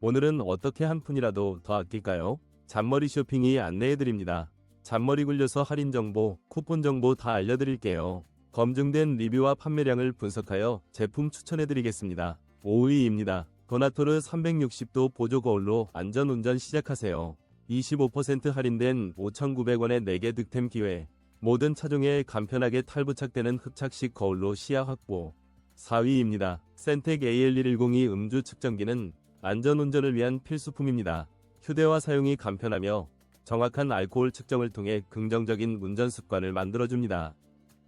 오늘은 어떻게 한 푼이라도 더 아낄까요? 잔머리 쇼핑이 안내해드립니다. 잔머리 굴려서 할인 정보, 쿠폰 정보 다 알려드릴게요. 검증된 리뷰와 판매량을 분석하여 제품 추천해드리겠습니다. 5위입니다. 도나토르 360도 보조 거울로 안전운전 시작하세요. 25% 할인된 5,900원의 4개 득템 기회. 모든 차종에 간편하게 탈부착되는 흡착식 거울로 시야 확보. 4위입니다. 센텍 AL1102 음주 측정기는 안전운전을 위한 필수품입니다. 휴대화 사용이 간편하며 정확한 알코올 측정을 통해 긍정적인 운전 습관을 만들어줍니다.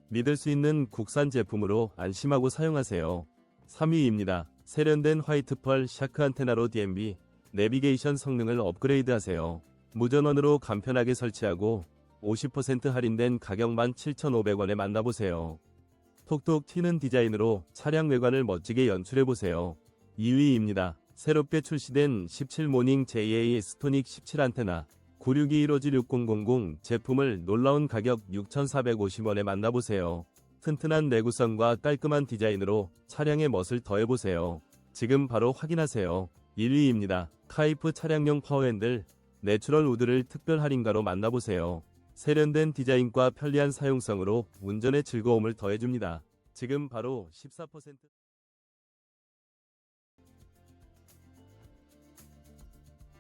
믿을 수 있는 국산 제품으로 안심하고 사용하세요. 3위입니다. 세련된 화이트펄 샤크 안테나로 DMB 내비게이션 성능을 업그레이드하세요. 무전원으로 간편하게 설치하고 50% 할인된 가격 17,500원에 만나보세요. 톡톡 튀는 디자인으로 차량 외관을 멋지게 연출해보세요. 2위입니다. 새롭게 출시된 17 모닝 JA 스토닉 17 안테나 96215G6000 제품을 놀라운 가격 6,450원에 만나보세요. 튼튼한 내구성과 깔끔한 디자인으로 차량의 멋을 더해보세요. 지금 바로 확인하세요. 1위입니다. 카이프 차량용 파워핸들 내추럴 우드를 특별 할인가로 만나보세요. 세련된 디자인과 편리한 사용성으로 운전의 즐거움을 더해줍니다. 지금 바로 14%